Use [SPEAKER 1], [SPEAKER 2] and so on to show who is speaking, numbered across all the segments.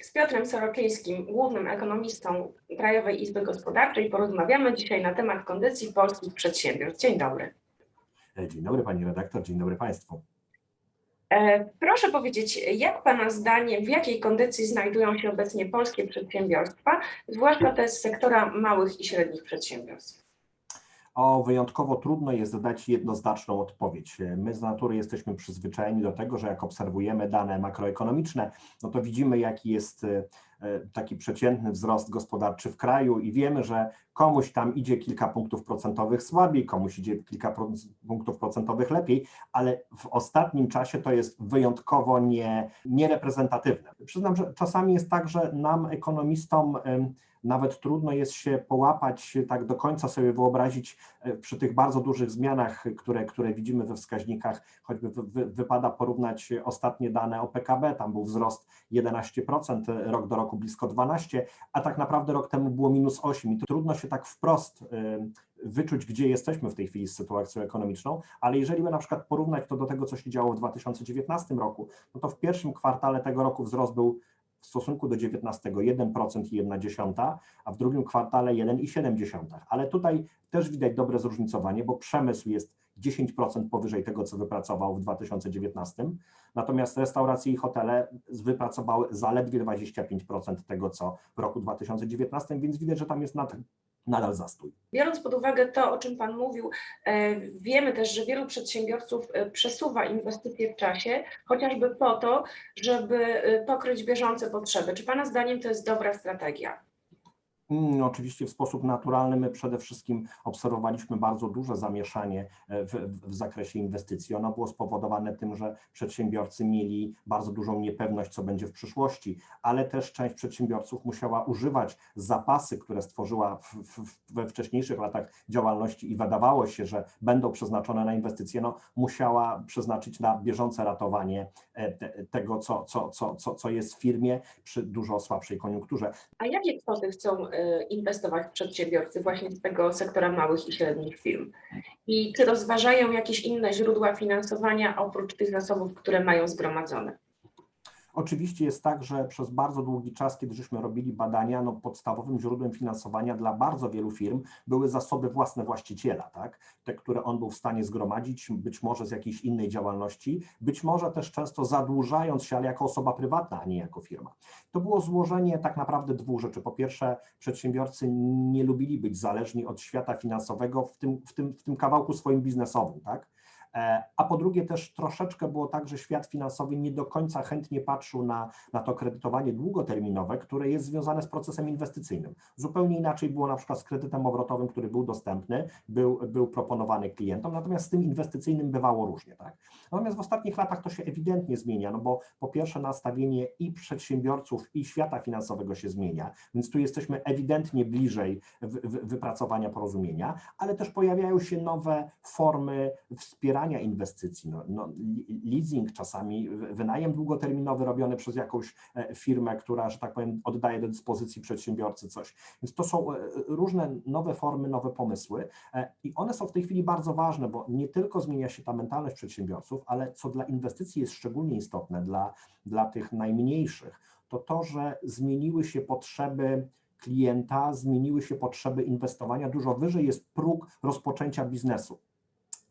[SPEAKER 1] Z Piotrem Soroczyńskim, głównym ekonomistą Krajowej Izby Gospodarczej, porozmawiamy dzisiaj na temat kondycji polskich przedsiębiorstw. Dzień dobry.
[SPEAKER 2] E, Dzień dobry Pani redaktor, dzień dobry Państwu.
[SPEAKER 1] E, Proszę powiedzieć, jak Pana zdaniem, w jakiej kondycji znajdują się obecnie polskie przedsiębiorstwa, zwłaszcza te z sektora małych i średnich przedsiębiorstw?
[SPEAKER 2] O, wyjątkowo trudno jest dać jednoznaczną odpowiedź. My z natury jesteśmy przyzwyczajeni do tego, że jak obserwujemy dane makroekonomiczne, no to widzimy jaki jest taki przeciętny wzrost gospodarczy w kraju i wiemy, że komuś tam idzie kilka punktów procentowych słabiej, komuś idzie kilka punktów procentowych lepiej, ale w ostatnim czasie to jest wyjątkowo nie, niereprezentatywne. Przyznam, że czasami jest tak, że nam ekonomistom nawet trudno jest się połapać, tak do końca sobie wyobrazić e, przy tych bardzo dużych zmianach, które, które widzimy we wskaźnikach, choćby wy, wy, wypada porównać ostatnie dane o PKB, tam był wzrost 11%, rok do roku blisko 12%, a tak naprawdę rok temu było minus 8% i trudno się tak wprost e, wyczuć, gdzie jesteśmy w tej chwili z sytuacją ekonomiczną, ale jeżeli by na przykład porównać to do tego, co się działo w 2019 roku, no to w pierwszym kwartale tego roku wzrost był w stosunku do 19 1% i 1,1, a w drugim kwartale 1,7. Ale tutaj też widać dobre zróżnicowanie, bo przemysł jest 10% powyżej tego, co wypracował w 2019, natomiast restauracje i hotele wypracowały zaledwie 25% tego, co w roku 2019, więc widać, że tam jest nad, nadal zastój.
[SPEAKER 1] Biorąc pod uwagę to, o czym Pan mówił, e, wiemy też, że wielu przedsiębiorców e, przesuwa inwestycje w czasie, chociażby po to, żeby e, pokryć bieżące potrzeby. Czy Pana zdaniem to jest dobra strategia?
[SPEAKER 2] Mm, Oczywiście w sposób naturalny my przede wszystkim obserwowaliśmy bardzo duże zamieszanie e, w, w zakresie inwestycji. Ono było spowodowane tym, że przedsiębiorcy mieli bardzo dużą niepewność, co będzie w przyszłości, ale też część przedsiębiorców musiała używać zapasy, które stworzyła w, w, we wcześniejszych latach działalności i wydawało się, że będą przeznaczone na inwestycje, no, musiała przeznaczyć na bieżące ratowanie e, te, tego, co, co, co, co, co jest w firmie przy dużo słabszej koniunkturze.
[SPEAKER 1] A jakie kwoty chcą e, inwestować przedsiębiorcy właśnie z tego sektora małych i średnich firm? I czy rozważają jakieś inne źródła finansowania oprócz tych zasobów, które mają zgromadzone?
[SPEAKER 2] Oczywiście jest tak, że przez bardzo długi czas, kiedy żeśmy robili badania, no podstawowym źródłem finansowania dla bardzo wielu firm były zasoby własne właściciela, tak? Te, które on był w stanie zgromadzić, być może z jakiejś innej działalności, być może też często zadłużając się, ale jako osoba prywatna, a nie jako firma. To było złożenie tak naprawdę dwóch rzeczy. Po pierwsze, przedsiębiorcy nie lubili być zależni od świata finansowego w tym, w tym, w tym kawałku swoim biznesowym, tak? E, A po drugie też troszeczkę było tak, że świat finansowy nie do końca chętnie patrzył na, na to kredytowanie długoterminowe, które jest związane z procesem inwestycyjnym. Zupełnie inaczej było na przykład z kredytem obrotowym, który był dostępny, był, był proponowany klientom, natomiast z tym inwestycyjnym bywało różnie. Tak? Natomiast w ostatnich latach to się ewidentnie zmienia, no bo po pierwsze nastawienie i przedsiębiorców, i świata finansowego się zmienia, więc tu jesteśmy ewidentnie bliżej wy- wy- wypracowania porozumienia, ale też pojawiają się nowe formy wspierania inwestycji, no, no, leasing czasami, wy- wynajem długoterminowy robiony przez jakąś e, firmę, która, że tak powiem, oddaje do dyspozycji przedsiębiorcy coś. Więc to są e, różne nowe formy, nowe pomysły e, i one są w tej chwili bardzo ważne, bo nie tylko zmienia się ta mentalność przedsiębiorców, ale co dla inwestycji jest szczególnie istotne, dla, dla tych najmniejszych, to to, że zmieniły się potrzeby klienta, zmieniły się potrzeby inwestowania, dużo wyżej jest próg rozpoczęcia biznesu.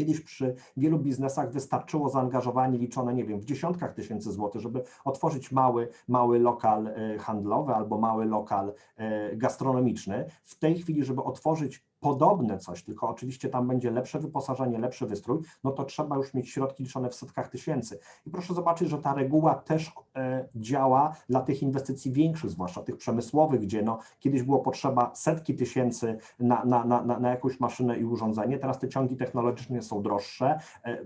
[SPEAKER 2] Kiedyś przy wielu biznesach wystarczyło zaangażowanie liczone, nie wiem, w dziesiątkach tysięcy złotych, żeby otworzyć mały, mały lokal e, handlowy albo mały lokal e, gastronomiczny. W tej chwili, żeby otworzyć podobne coś, tylko oczywiście tam będzie lepsze wyposażenie, lepszy wystrój, no to trzeba już mieć środki liczone w setkach tysięcy. I proszę zobaczyć, że ta reguła też e, działa dla tych inwestycji większych, zwłaszcza tych przemysłowych, gdzie no, kiedyś było potrzeba setki tysięcy na, na, na, na- jakąś maszynę i urządzenie, teraz te ciągi technologiczne są droższe, e, e,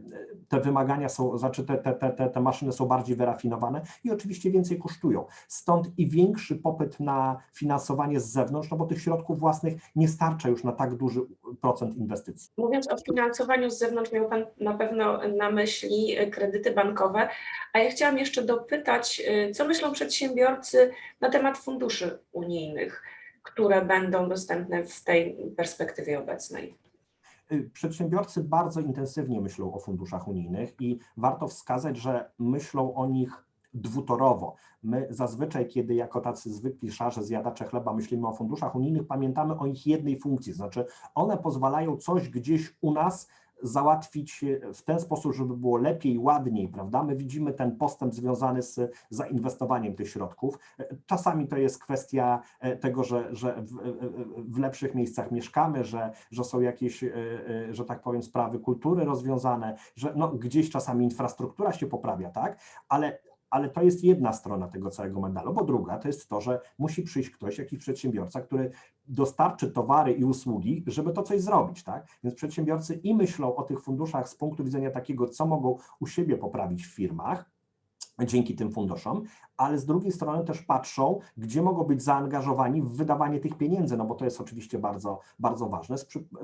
[SPEAKER 2] te wymagania są, znaczy te, te, te, te, te maszyny są bardziej wyrafinowane i oczywiście więcej kosztują. Stąd i większy popyt na finansowanie z zewnątrz, no bo tych środków własnych nie starcza już na tak duży procent inwestycji.
[SPEAKER 1] Mówiąc o finansowaniu z zewnątrz, miał Pan na pewno na myśli e, kredyty bankowe, a ja chciałam jeszcze dopytać, e, co myślą przedsiębiorcy na temat funduszy unijnych, które będą dostępne w tej perspektywie obecnej?
[SPEAKER 2] Y, Przedsiębiorcy bardzo intensywnie myślą o funduszach unijnych i warto wskazać, że myślą o nich dwutorowo. My zazwyczaj, kiedy jako tacy zwykli szarze zjadacze chleba myślimy o funduszach unijnych, pamiętamy o ich jednej funkcji, znaczy one pozwalają coś gdzieś u nas załatwić w ten sposób, żeby było lepiej, ładniej, prawda? My widzimy ten postęp związany z zainwestowaniem tych środków. Czasami to jest kwestia e, tego, że, że w, w lepszych miejscach mieszkamy, że, że są jakieś, e, e, że tak powiem, sprawy kultury rozwiązane, że no, gdzieś czasami infrastruktura się poprawia, tak? Ale ale to jest jedna strona tego całego medalu, bo druga to jest to, że musi przyjść ktoś, jakiś przedsiębiorca, który dostarczy towary i usługi, żeby to coś zrobić, tak? Więc przedsiębiorcy i myślą o tych funduszach z punktu widzenia takiego, co mogą u siebie poprawić w firmach, dzięki tym funduszom, ale z drugiej strony też patrzą, gdzie mogą być zaangażowani w wydawanie tych pieniędzy, no bo to jest oczywiście bardzo, bardzo ważne.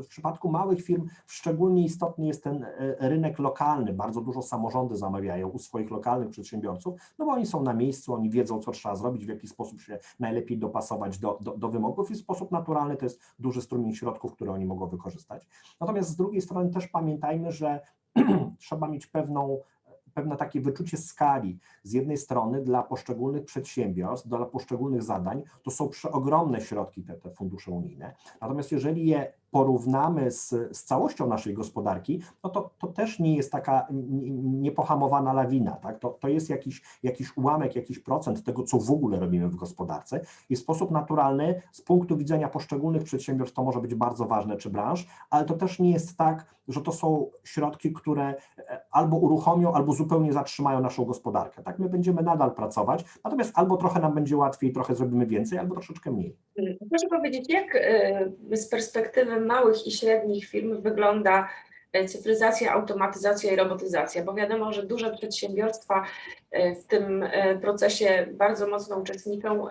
[SPEAKER 2] W przypadku małych firm szczególnie istotny jest ten e, rynek lokalny. Bardzo dużo samorządy zamawiają u swoich lokalnych przedsiębiorców, no bo oni są na miejscu, oni wiedzą, co trzeba zrobić, w jaki sposób się najlepiej dopasować do, do, do wymogów i w sposób naturalny to jest duży strumień środków, które oni mogą wykorzystać. Natomiast z drugiej strony też pamiętajmy, że trzeba mieć pewną pewne takie wyczucie skali. Z jednej strony dla poszczególnych przedsiębiorstw, dla poszczególnych zadań, to są przeogromne środki te, te fundusze unijne. Natomiast jeżeli je porównamy z, z całością naszej gospodarki, no to, to też nie jest taka niepohamowana lawina, tak? to, to jest jakiś, jakiś ułamek, jakiś procent tego, co w ogóle robimy w gospodarce i w sposób naturalny z punktu widzenia poszczególnych przedsiębiorstw to może być bardzo ważne czy branż, ale to też nie jest tak, że to są środki, które e, albo uruchomią, albo zupełnie zatrzymają naszą gospodarkę. Tak, my będziemy nadal pracować, natomiast albo trochę nam będzie łatwiej, trochę zrobimy więcej, albo troszeczkę mniej.
[SPEAKER 1] Proszę powiedzieć, jak e, z perspektywy małych i średnich firm wygląda e, cyfryzacja, automatyzacja i robotyzacja? Bo wiadomo, że duże przedsiębiorstwa w tym procesie bardzo mocno uczestniczą,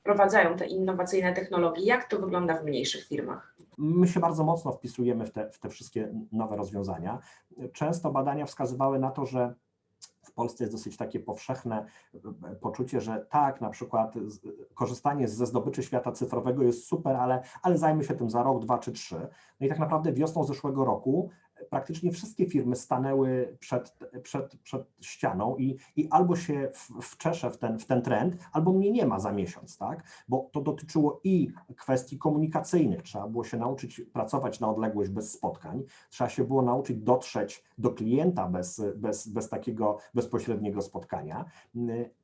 [SPEAKER 1] wprowadzają te innowacyjne technologie. Jak to wygląda w mniejszych firmach?
[SPEAKER 2] My się bardzo mocno wpisujemy w te, w te wszystkie nowe rozwiązania. Często badania wskazywały na to, że w Polsce jest dosyć takie powszechne e, poczucie, że tak, na przykład korzystanie ze zdobyczy świata cyfrowego jest super, ale, ale zajmę się tym za rok, dwa czy trzy. No i tak naprawdę wiosną zeszłego roku praktycznie wszystkie firmy stanęły przed, przed, przed ścianą i, i albo się wczeszę w ten, w ten trend, albo mnie nie ma za miesiąc, tak? Bo to dotyczyło i kwestii komunikacyjnych, trzeba było się nauczyć pracować na odległość bez spotkań, trzeba się było nauczyć dotrzeć do klienta bez, bez, bez takiego bezpośredniego spotkania,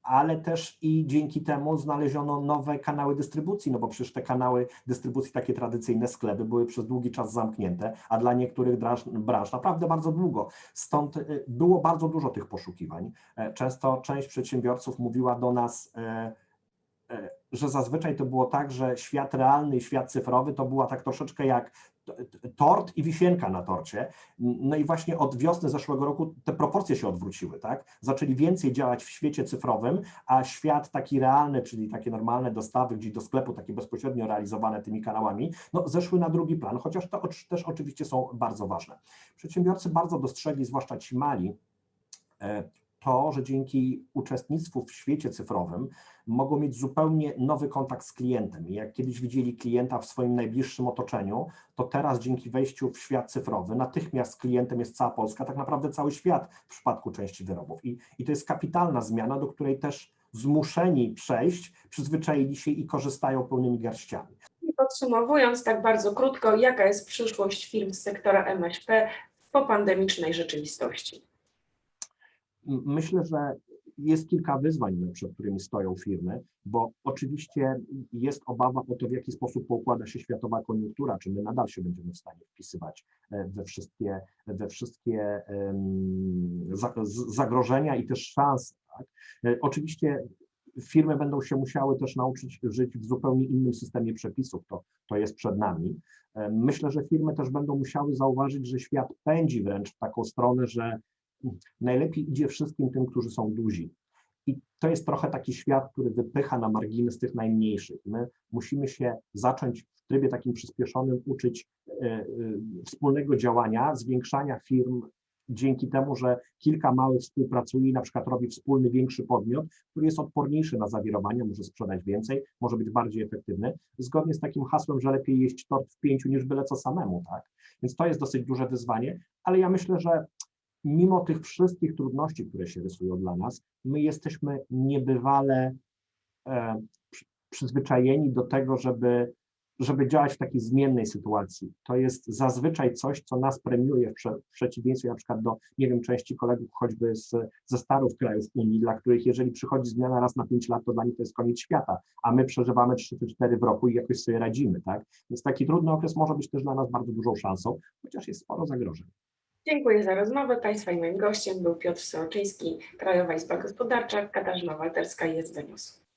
[SPEAKER 2] ale też i dzięki temu znaleziono nowe kanały dystrybucji, no bo przecież te kanały dystrybucji, takie tradycyjne sklepy były przez długi czas zamknięte, a dla niektórych branż, branż naprawdę bardzo długo. Stąd y, było bardzo dużo tych poszukiwań. E, często część przedsiębiorców mówiła do nas, e, e, że zazwyczaj to było tak, że świat realny i świat cyfrowy to była tak troszeczkę jak tort i wisienka na torcie. No i właśnie od wiosny zeszłego roku te proporcje się odwróciły, tak? Zaczęli więcej działać w świecie cyfrowym, a świat taki realny, czyli takie normalne dostawy gdzieś do sklepu, takie bezpośrednio realizowane tymi kanałami, no zeszły na drugi plan, chociaż to też oczywiście są bardzo ważne. Przedsiębiorcy bardzo dostrzegli, zwłaszcza ci mali, e, to, że dzięki uczestnictwu w świecie cyfrowym mogą mieć zupełnie nowy kontakt z klientem. Jak kiedyś widzieli klienta w swoim najbliższym otoczeniu, to teraz dzięki wejściu w świat cyfrowy natychmiast klientem jest cała Polska, tak naprawdę cały świat w przypadku części wyrobów. I, i to jest kapitalna zmiana, do której też zmuszeni przejść, przyzwyczaili się i korzystają pełnymi garściami.
[SPEAKER 1] Podsumowując tak bardzo krótko, jaka jest przyszłość firm z sektora MŚP w popandemicznej rzeczywistości?
[SPEAKER 2] Myślę, że jest kilka wyzwań, przed którymi stoją firmy, bo oczywiście jest obawa o to, w jaki sposób poukłada się światowa koniunktura, czy my nadal się będziemy w stanie wpisywać e, we wszystkie, we wszystkie zagrożenia i też szanse. Tak? E, oczywiście firmy będą się musiały też nauczyć żyć w zupełnie innym systemie przepisów, to, to jest przed nami. E, myślę, że firmy też będą musiały zauważyć, że świat pędzi wręcz w taką stronę, że najlepiej idzie wszystkim tym, którzy są duzi. I to jest trochę taki świat, który wypycha na margines tych najmniejszych. My musimy się zacząć w trybie takim przyspieszonym uczyć e, e, wspólnego działania, zwiększania firm dzięki temu, że kilka małych współpracuje i na przykład robi wspólny większy podmiot, który jest odporniejszy na zawirowania, może sprzedać więcej, może być bardziej efektywny, zgodnie z takim hasłem, że lepiej jeść tort w pięciu niż byle co samemu, tak? Więc to jest dosyć duże wyzwanie, ale ja myślę, że mimo tych wszystkich trudności, które się rysują dla nas, my jesteśmy niebywale e, przy- przyzwyczajeni do tego, żeby, żeby działać w takiej zmiennej sytuacji. To jest zazwyczaj coś, co nas premiuje w, prze, w przeciwieństwie na przykład do, nie wiem, części kolegów choćby z, ze starych krajów Unii, dla których jeżeli przychodzi zmiana raz na pięć lat, to dla nich to jest koniec świata, a my przeżywamy 3 czy 4 w roku i jakoś sobie radzimy, tak? Więc taki trudny okres może być też dla nas bardzo dużą szansą, chociaż jest sporo zagrożeń.
[SPEAKER 1] Dziękuję za rozmowę. Państwa i moim gościem był Piotr Soroczyński, Krajowa Izba Gospodarcza, Katarzyna Walterska i jest News.